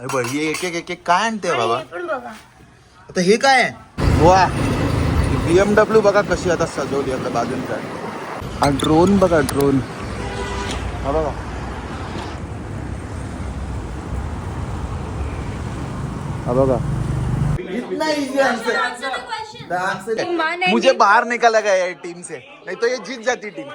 अरे बघ हे एक एक एक एक काय आणते बाबा? हे पण बघा. आता हे काय आहे? वा. बघा कशी आता सजवली आपल्या बाजून काय हा ड्रोन बघा ड्रोन हा बघा. हा बघा. इतना इजी आंसर मुझे बाहर निकाला गया है टीम से. नहीं तो ये जीत जाती टीम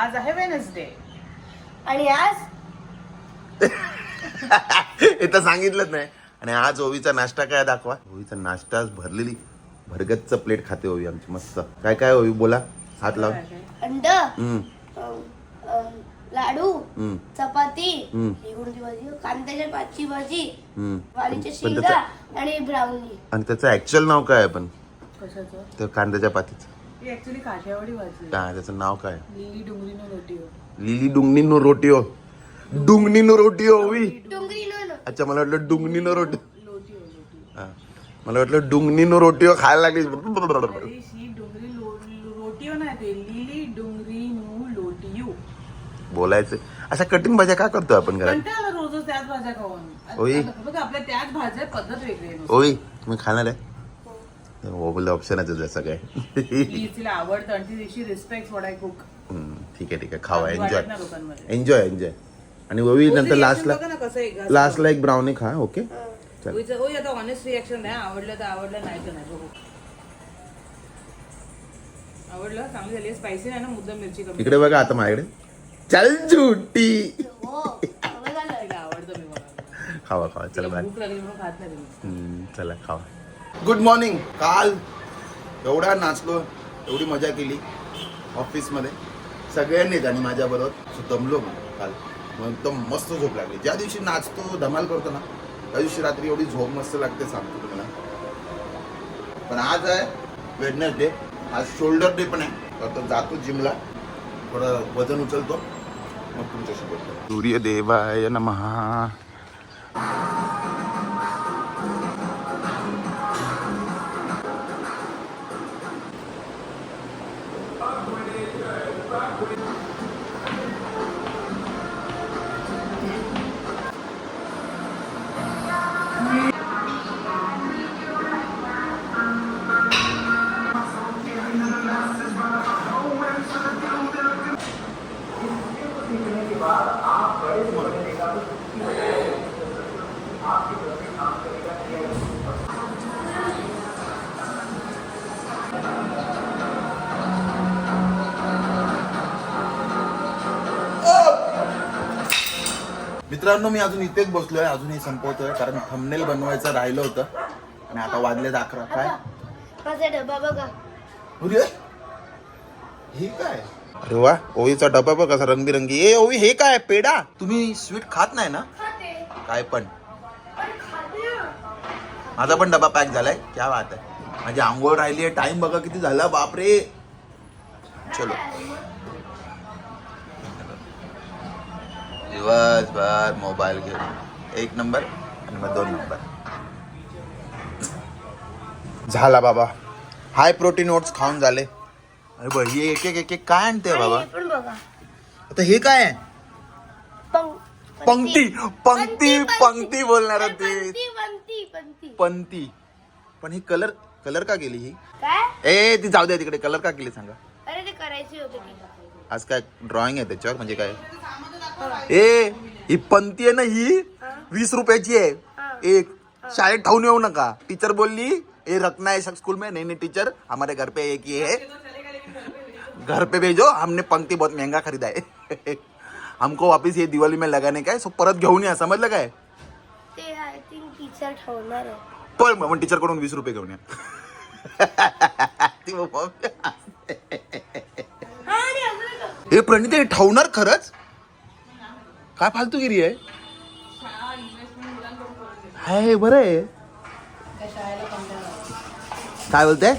आज आहे वेनसडे आणि आज? तर सांगितलंच नाही. आणि आज ओवीचा नाश्ता काय दाखवा. ओवीचा नाश्ता भरलेली भरगतचं प्लेट खाते ओवी आमची मस्त. काय काय ओवी बोला. हात लावून अंड लाडू हम्म, चपाती कांद्याच्या पाचची भाजी हम्म. वालीच्या शेंगा आणि ब्राउनी. आणि त्याचं ऍक्च्युअल नाव काय आहे पण? कशाचं? त्या कांद्याच्या पातीचं. ऍक्च्युली काठियावाडी भाजी आहे. काय त्याचं नाव काय? लिली डुंगरीनो रोटी हो. लिली डुंगनी नो रोटिओ डुंगनी नो डोंगरी नो. अच्छा मला वाटलं डुंगनी नो रोटी हा. मला वाटलं डुंगनी नो रोटिओ खायला लागली अरे ही डुंगरी लो- रोटियो नाही ते लिली डुंगरी नु लोटियो. बोलायचं. अशा कठीण भाज्या का करतो आपण घरात? कंटाळा रोजच त्याच भाज्या खाऊन. होय. आता बघ आपल्या त्याच भाज्या पद्धत वेगळी आहे नुसती. ओवी तुम्ही खाणार आहे? हो बोललं ऑप्शनच आहे ती तिला आवडतं आणि ती दिवशी रिस्पेक्ट वॉट आय कुक हम्म, ठीक आहे ठीक आहे. खावा एन्जॉय. एन्जॉय एन्जॉय आणि ओवी नंतर लास्टला बघा ना कसं आहे घास- लास्टला एक ब्राउनी खा ओके आता ऑनेस्ट रिॲक्शन द्या आवडलं तर आवडलं नाही तर नाही बघू. आवडलं चांगली झाली. स्पायसी नाही ना मुद्दा मिरची कमी. इकडे बघा आता माझ्याकडे. चल झुटी. हो आवडतं मी खावा खावा. चला बाय. चला खावा. गुड मॉर्निंग काल एवढा नाचलो एवढी मजा केली ऑफिसमध्ये. सगळ्यांनीच आणि माझ्याबरोबर दमलो मी काल. मग एकदम मस्त झोप लागली. ज्या दिवशी नाचतो धमाल करतो ना त्या दिवशी रात्री एवढी झोप मस्त लागते सांगतो तुम्हाला. पण आज आहे वेडनेसडे आज शोल्डर डे पण आहे. तर तो जातो जिमला. थोडं वजन उचलतो. मग तुमच्याशी बोलतो. सूर्यदेवाय para मित्रांनो मी अजून इथेच बसलोय अजूनही संपवतोय कारण थंबनेल बनवायचं राहिलं होतं. आणि आता वाजले अकरा काय? माझा डबा बघा. अरे हे काय? अरे वा ओवीचा डबा बघ कसा रंगबिरंगी. ए ओवी हे काय पेडा तुम्ही स्वीट खात नाही ना? खाते. काय पण. माझा पण डबा पॅक झालाय क्या बात आहे. माझी आंघोळ राहिली आहे टाइम बघा किती झाला बापरे. चलो. दिवसभर मोबाईल घेऊन. एक नंबर आणि मग दोन नंबर. झाला बाबा. हाय प्रोटीन ओट्स खाऊन झाले. अरे बघ हे एक एक एक एक काय आणते आणि बाबा आता हे काय आहे? पंक- पंक्ती. पंक्ती पंक्ती बोलणार होते पंक्ती पण ही कलर कलर का केली ही? ए ती जाऊ द्या तिकडे. कलर का केली सांगा. अरे ते करायची होती ती. आज काय ड्रॉइंग आहे त्याच्यावर? म्हणजे काय? ए ही पंती आहे ना ही? वीस रुपयाची हा. आहे एक शाळेत ठेवून येऊ नका. टीचर बोलली ए रखना है स्कूल में. नहीं नहीं टीचर हमारे घर पे एक ये है. घर पे भेजो हमने पंक्ति बहुत महँगा खरीदा है. हमको वापस ये दिवाली में लगाने का है सो परत घेऊन या समजलं काय? ते पण मग टीचर कडून वीस रुपये घेऊन या. ती हा हे प्रणित ठेवणार खरंच? काय फालतूगिरी आहे? हाय बरं आहे. काय बोलते?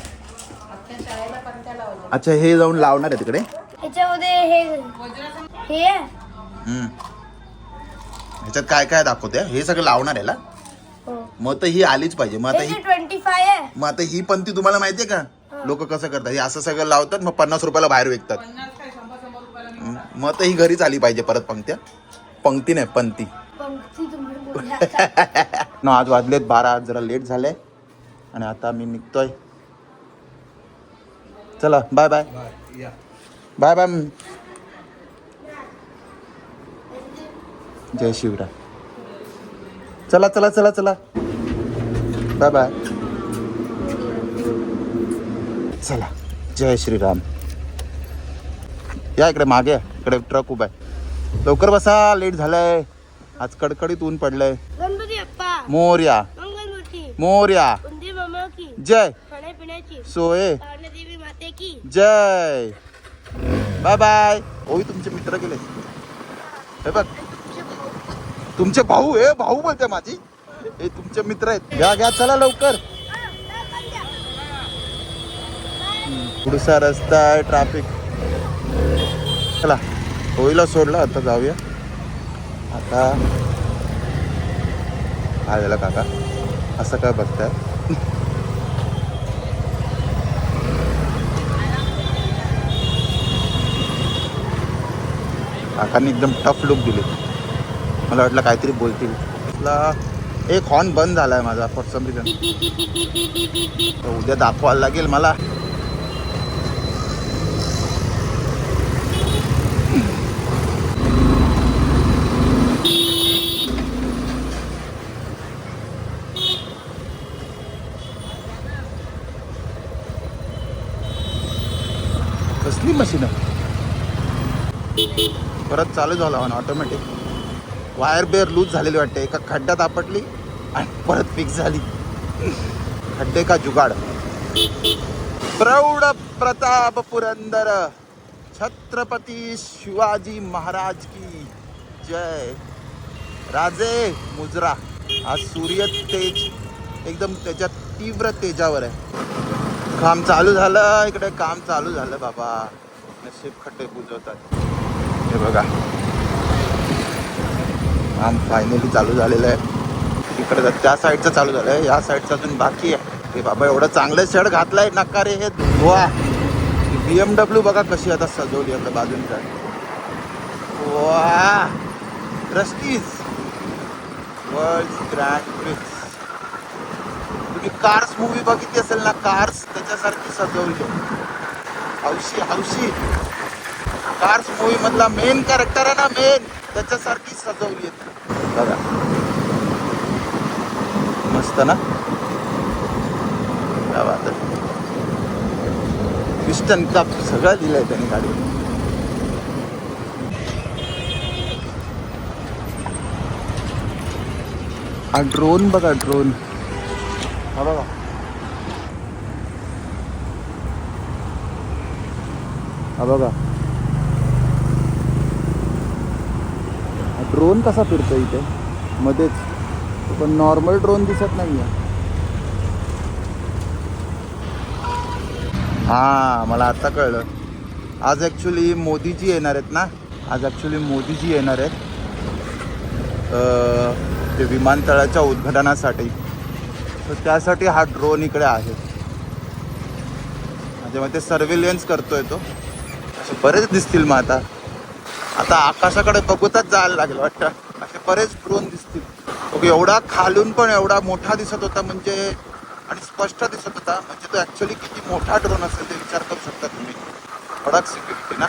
अच्छा हे जाऊन लावणार आहे तिकडे? ह्याच्यामध्ये हे हे आहे. हम्म. ह्याच्यात काय काय दाखवते? हे सगळं लावणार आहे ना? हो. मग तर ही आलीच पाहिजे. मग आता हे ट्वेंटी फाय आहे. मग आता ही पंक्ती तुम्हाला माहितीये का? लोक कसं करतात? हे असं सगळं लावतात मग पन्नास रुपयाला बाहेर विकतात. मग तर ही घरीच आली पाहिजे परत पंक्त्या. पंक्ती नाही पंक्ती ना आज वाजलेत बारा आज जरा लेट झालंय. आणि आता मी निघतोय. चला बाय बाय. बाय बाय जय शिवराय. चला चला चला चला. Bye bye. चला जय श्रीराम. या इकडे मागे या. इकडे ट्रक उभा आहे. लवकर बसा लेट झालंय. आज कडकडीत ऊन पडलंय. मोर्या. मोर्या. जय. सोये. जय. बाय बाय ओही तुमचे मित्र गेले. हे बघ. तुमचे भाऊ हे भाऊ बोलते माझी. हे तुमचे मित्र आहेत. घ्या घ्या चला लवकर. पुढचा रस्ता आहे ट्रॅफिक चला. होईला सोडला आता जाऊया. आता. काय झालं काका. असं काय बघताय? काकांनी एकदम टफ लुक दिले. मला वाटलं काहीतरी बोलतील. तिथला एक हॉर्न बंद झालाय माझा फॉर सम रिझन उद्या दाखवायला लागेल मला कसली मशीन आहे परत चालू झाला ऑन ऑटोमॅटिक वायर बेअर लूज झालेली वाटते. एका खड्ड्यात आपटली आणि परत फिक्स झाली. खड्डे का जुगाड. प्रौढ प्रताप पुरंदर. छत्रपती शिवाजी महाराज की जय. राजे मुजरा. हा सूर्य तेज एकदम त्याच्या तीव्र तेजावर आहे. काम चालू झालं इकडे काम चालू झालं बाबा. शेप खड्डे बुजवतात. हे बघा. काम फायनली चालू झालेलं आहे. इकडे त्या साईडचं चालू झालं आहे या साईडचं अजून बाकी आहे. हे बाबा एवढं चांगलं शेड घातलंय नका रे हे वा बी एम डब्ल्यू बघा कशी आता सजवली आपल्या बाजूंचा. वा! रस्टीज वर्ल्ड ग्रँड प्रिक्स तुम्ही कार्स मूवी बघितली असेल ना कार्स त्याच्यासारखी सजवली. हौशी हौशी कार्स मूवी मधला मेन कॅरेक्टर आहे ना मेन त्याच्यासारखी सजवली आहे. बघा. मस्त ना? क्या पिस्टन कप सगळं दिलंय त्यांनी गाडी हा ड्रोन बघा ड्रोन हा बघा. हा बघा. ड्रोन कसा फिरतो इथे? मध्येच. पण नॉर्मल ड्रोन दिसत नाहीये. हा मला आता कळलं. आज ॲक्च्युली मोदीजी येणार आहेत ना? आज ॲक्च्युली मोदीजी येणार आहेत. ते विमानतळाच्या उद्घाटनासाठी. तर त्यासाठी हा ड्रोन इकडे आहे. माझ्या ते सर्वेलियन्स करतोय तो. बरेच दिसतील मग आता. आता आकाशाकडे बघतच जायला लागेल वाटतं. असे बरेच ड्रोन दिसतील. ओके एवढा खालून पण एवढा मोठा दिसत होता म्हणजे आणि स्पष्ट दिसत होता. म्हणजे तो ॲक्च्युली किती मोठा ड्रोन असेल ते विचार करू शकता तुम्ही. कडक सिक्युरिटी ना?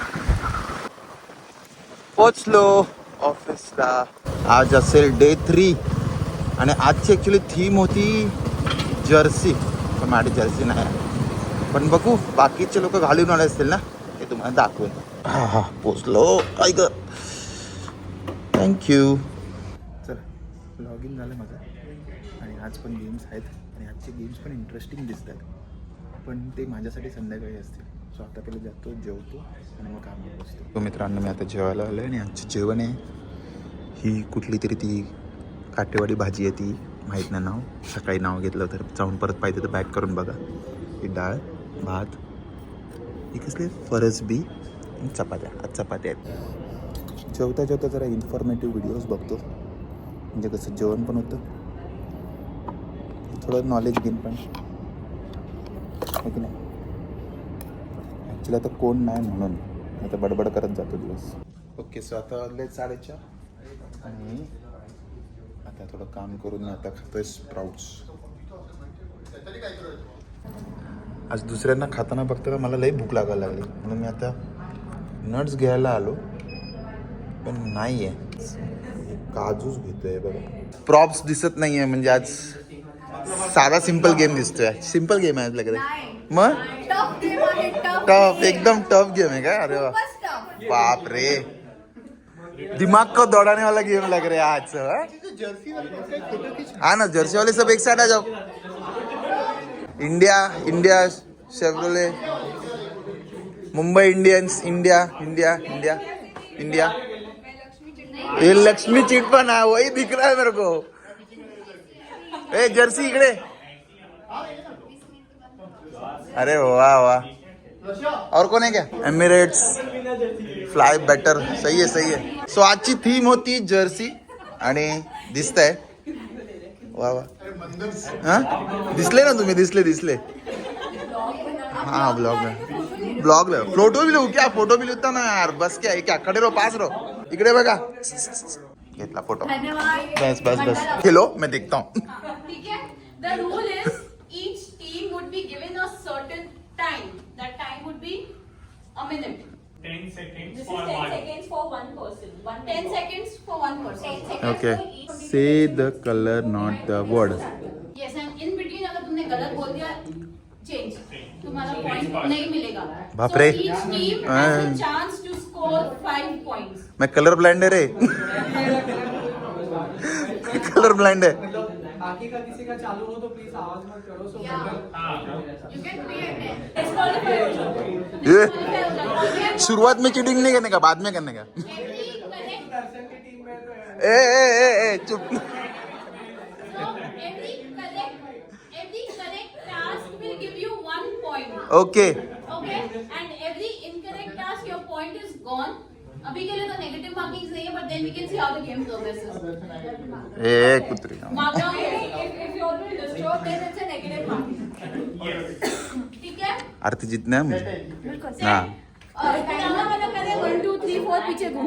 पोचलो ऑफिसला आज असेल डे थ्री आणि आजची ॲक्च्युली थीम होती जर्सी माझी जर्सी नाही पण बघू बाकीचे लोक घालून आले असतील ना? तुम्हाला दाखवून. हा हा. पोचलो. ऐक थँक्यू चला लॉग इन झालं माझं. आणि आज पण गेम्स आहेत. आणि आजचे गेम्स पण इंटरेस्टिंग दिसत आहेत पण ते माझ्यासाठी संध्याकाळी असतील. सो आता पहिले जातो जेवतो आणि मग कामावर बसतो. तो मित्रांनो मी आता जेवायला आलो आणि आजचं जेवण आहे. ही कुठली तरी ती काटेवाडी भाजी आहे ती. माहीत नाही नाव? सकाळी नाव घेतलं तर जाऊन परत पाहिजे तर बॅक करून बघा. ही डाळ भात हे कसले फरसबी चपात्या. आज चपात्या आहेत. जेवता जेवता जरा इन्फॉर्मेटिव्ह व्हिडिओज बघतो. म्हणजे कसं जेवण पण होतं. थोडं नॉलेज घेईन पण. है की नाही? ॲक्च्युली आता कोण नाही म्हणून. आता बडबड करत जातो दिवस. ओके सो आता वाजले साडेचार. आणि आता थोडं काम करून आता खातोय स्प्राउट्स आज दुसऱ्यांना खाताना बघताना मला लई भूक लागायला लागली. म्हणून मी आता नट्स घ्यायला आलो पण नाही आहे काजूच घेतोय बघा. प्रॉप्स दिसत नाही आहे म्हणजे आज साधा सिंपल गेम दिसतोय. सिंपल गेम आहे आपल्याकडे मग? टफ गेम आहे टफ टफ एकदम टफ गेम आहे का? अरे वा. बाप रे दिमाग को दौड़ाने वाला गेम लग रहा है आज से, हाँ? हाँ ना जर्सी वाले सब एक साइड आ जाओ. India India Chevrolet Mumbai Indians India India India India ये लक्ष्मी चिट पण है वही दिख रहा है मेरे को. ए जर्सी इकडे. अरे वाह वाह. और कोण आहे क्या? एमिरेट्स फ्लाय बेटर सही आहे सही आहे सो आजची थीम होती जर्सी आणि दिसतंय. वाह हाँ? दिसले ना तुम्हें दिसले दिसले. हाँ ब्लॉग में. ब्लॉग ले फ़ोटो भी लो क्या? फ़ोटो भी लेता ना यार. बस क्या क्या? खड़े रहो पास रहो. इकड़े बेगा इतना फ़ोटो बस बस बस. खेलो मैं देखता हूँ. ठीक seconds for one. person. 10 seconds for one person. 10 seconds for say the colour not the word बापरे मैं कलर ब्लाइंड है रे. कलर ब्लाइंड है. बाकी का किसी का चालू हो तो प्लीज़ आवाज़ मत करो मतलब हाँ, हाँ। शुरुआत में चिटिंग नहीं करने का बाद में करने का. ए ए ए ए चुप। Okay okay and every incorrect task your point is gone अभी के लिए तो नेगेटिव मार्किंग नहीं है but then we can see how the game progresses ए कुत्री mark if you already disturb then it's a negative marking ठीक है? अर्थ जितना है मुझे? हाँ। और पहला वाला करें 1 2 3 4 पीछे घूम।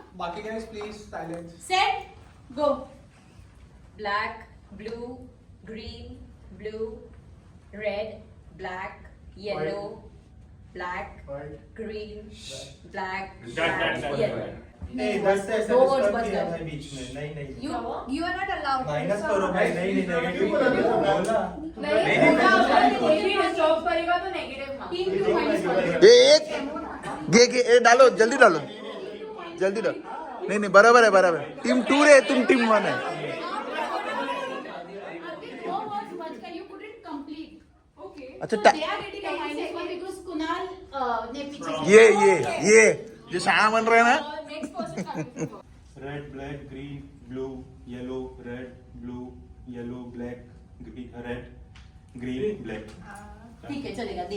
Marking guys, please silence. Set, go. Black, blue, green, blue, red, black, yellow, black, green, black, black, yellow. नहीं बस ऐसे हमारे बीच में नहीं नहीं you you are not allowed minus करो भाई नहीं नहीं नेगेटिव बोला नहीं नहीं नहीं स्टॉप करेगा तो नेगेटिव मार्क 3 2 माइनस ये ये ये डालो जल्दी डालो जल्दी डाल नहीं नहीं, बराबर है, बराबर टीम टू रे, तुम टीम वन है। अच्छा ये ये ये जो शाह बन रहे ना? Red black green blue yellow red blue yellow black red green black ठीक है चलेगा दे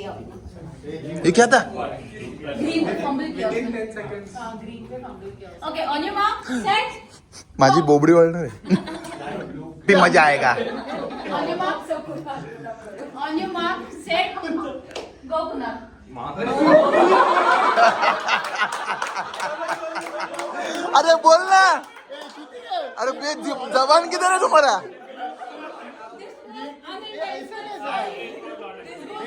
ये क्या था? Green green okay on your mark set माझी बोबडी वळणार आहे. ती मज़ा आएगा. On your mark on your mark set go Kunal अरे बोल ना. अरे बे जवान किधर है तुम्हारा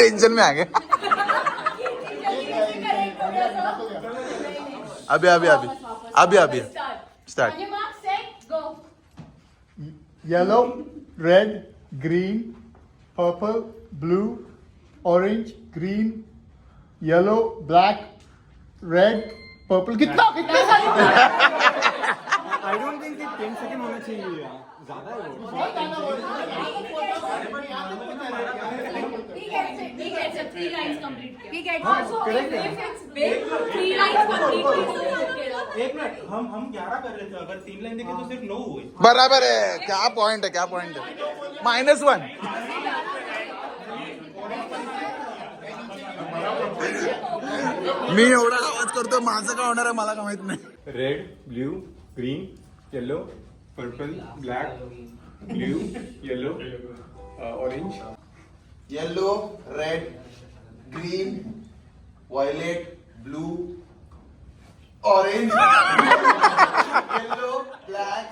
टेंशन में आ गए अभी अभी अभी अभी अभी start yellow, red, green, purple, blue, orange, green, yellow, black, red, purple. कितना कितना आई डोंट थिंक कि 10 सेकंड होना चाहिए ज्यादा है हाँ, है। एक मिनट हम हम ग्यारह कर अगर तीन लाइन देखे तो सिर्फ नौ हुए। बराबर है। क्या पॉइंट है क्या पॉइंट है? माइनस वन मी एवढा आवाज करतो माझं काय होणार आहे मला का माहीत नाही. Red blue green yellow purple black blue yellow orange yellow red Green violet blue orange yellow black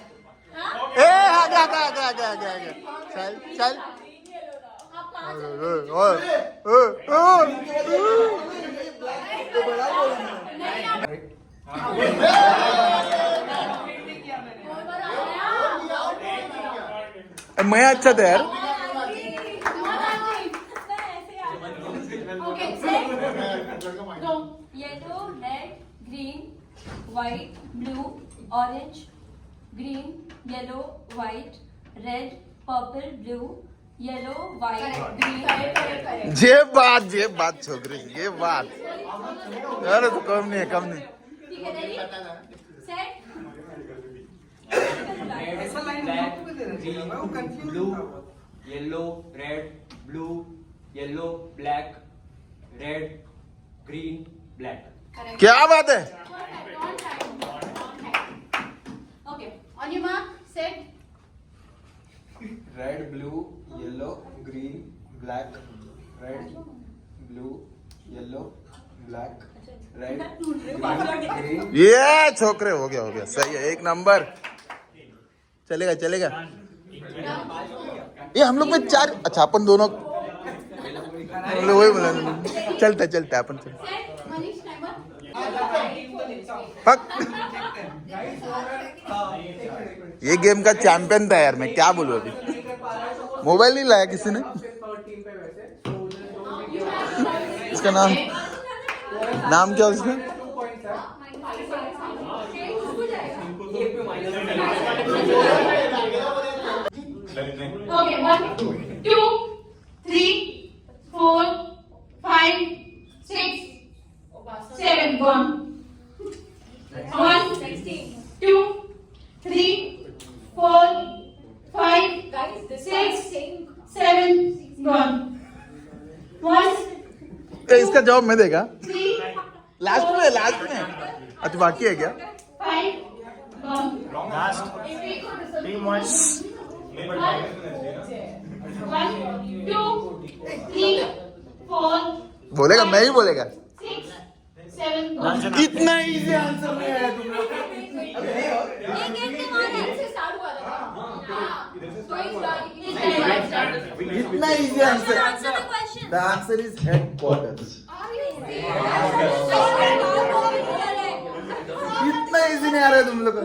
ए आगे आगे आगे आगे आगे आगे चल चल ओए, ओए, ओए, ओए। मैं अच्छा था यार white blue orange green yellow white red purple blue yellow white green ये बात ये बात छोकरी ये बात। अरे तो कम नहीं है कम नहीं। Yellow red blue yellow black red green black क्या बात है? On your mark, set. Red, blue, yellow, green, black, red, blue, yellow, black, red, green. ये छोकरे हो गया हो गया सही है एक नंबर चलेगा चलेगा ये हम लोग में चार अच्छा अपन दोनों वही बोला चलता चलता अपन चल Set. फक ये गेम का चैंपियन था यार, मैं क्या बोलूँ अभी? मोबाइल नहीं लाया किसी ने? इसका नाम? नाम क्या उसका? One. इसका जवाब मैं देगा? लास्ट में लास्ट में। अच्छा बाकी है क्या? बोलेगा मैं ही बोलेगा। इतना इजी आंसर नहीं आया तुम लोग इतना easy answer the answer is headquarters इतना इजी नहीं आ रहा है तुम लोग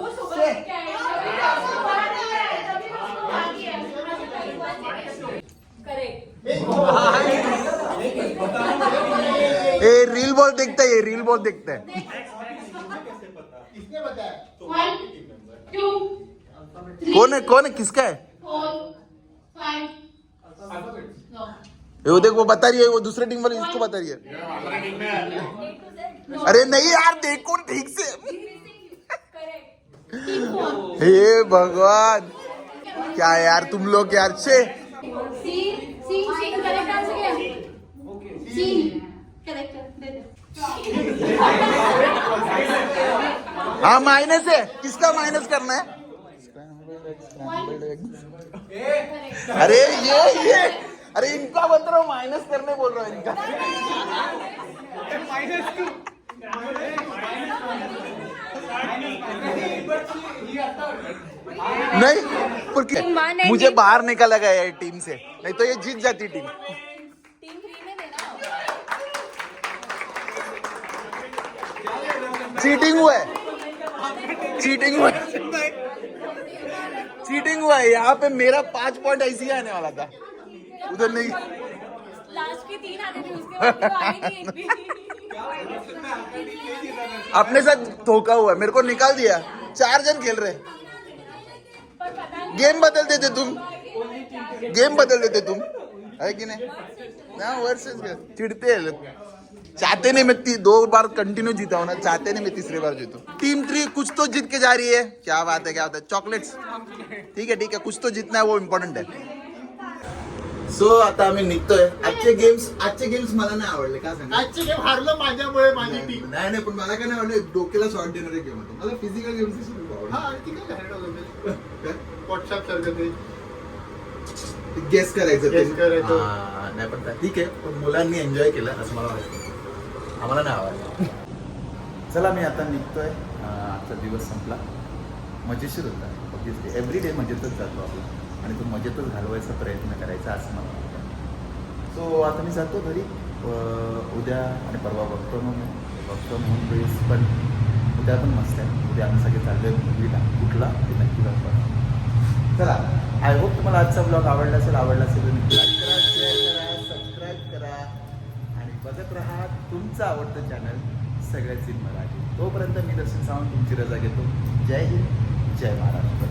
रील बॉल देखता है ये रील बॉल देखता है। कौन है कौन है किसका है? four, five. No. ये वो देख वो बता रही है वो दूसरे टीम वाले इसको बता रही है। अरे नहीं यार देखो ठीक से। हे भगवान। क्या यार तुम लोग यार छे। हाँ माइनस है। किसका माइनस करना है? अरे ये ये। अरे इनका बता रहा हूँ माइनस करने बोल रहा हूँ इनका। नहीं मुझे बाहर निकाला गया है टीम से। नहीं तो ये जीत जाती टीम थ्री में देना चीटिंग हुआ है। चीटिंग हुआ है। चीटिंग हुआ है। यहाँ पे मेरा पाँच पॉइंट ऐसे ही आने वाला था। उधर नहीं। तो अपने साथ धोखा हुआ है। मेरे को निकाल दिया। चार जन खेल रहे गेम बदल देते तुम। गेम बदल देते तुम। है कि नहीं? ना वर्सेस चिढ़ते हैं चाहते नहीं मैं ती- दो बार कंटिन्यू जीता हूँ ना चाहते नहीं मैं तीसरी बार जीतू। टीम थ्री कुछ तो जीत के जा रही है। क्या बात है क्या बात है। चॉकलेट्स ठीक आहे ठीक आहे कुछ तो जीतना है वो इम्पॉर्टंट आहे सो आता आम्ही निघतोय. आजचे गेम्स आजचे गेम्स मला नाही आवडले का सांगा? आजचे गेम हारलं माझ्यामुळे माझी टीम नाही नाही पण मला काय नाही आवडले डोक्याला शॉर्ट देणारे गेम होते. मला फिजिकल गेम्स हा व्हॉट्सअप सारखं ते. गेस करायचं. हा, नाही पण ठीक आहे पण मुलांनी एन्जॉय केलं असं मला वाटतं. आम्हाला नाही आवडलं चला मी आता निघतोय. आजचा दिवस संपला. मजेशीर होता. ऑब्विसली एव्हरी डे मजेतच जातो आपला आणि तो मजेतच घालवायचा प्रयत्न करायचा असं मला वाटतं. सो आता मी जातो घरी. उद्या आणि परवा बघतो मग बघतो म्हणून बेस पण उद्या पण मस्त आहे. उद्या आम्ही सगळे चाललो आहे मूवीला कुठला? ते नक्की बघतो. चला आय होप तुम्हाला आजचा ब्लॉग आवडला असेल. आवडला असेल तर नक्की लाईक करा शेअर करा सबस्क्राईब करा आणि बघत राहा तुमचं आवडतं चॅनल सगळ्याच इन मराठी. तोपर्यंत मी दर्शन सावंत तुमची रजा घेतो. जय हिंद जय महाराष्ट्र.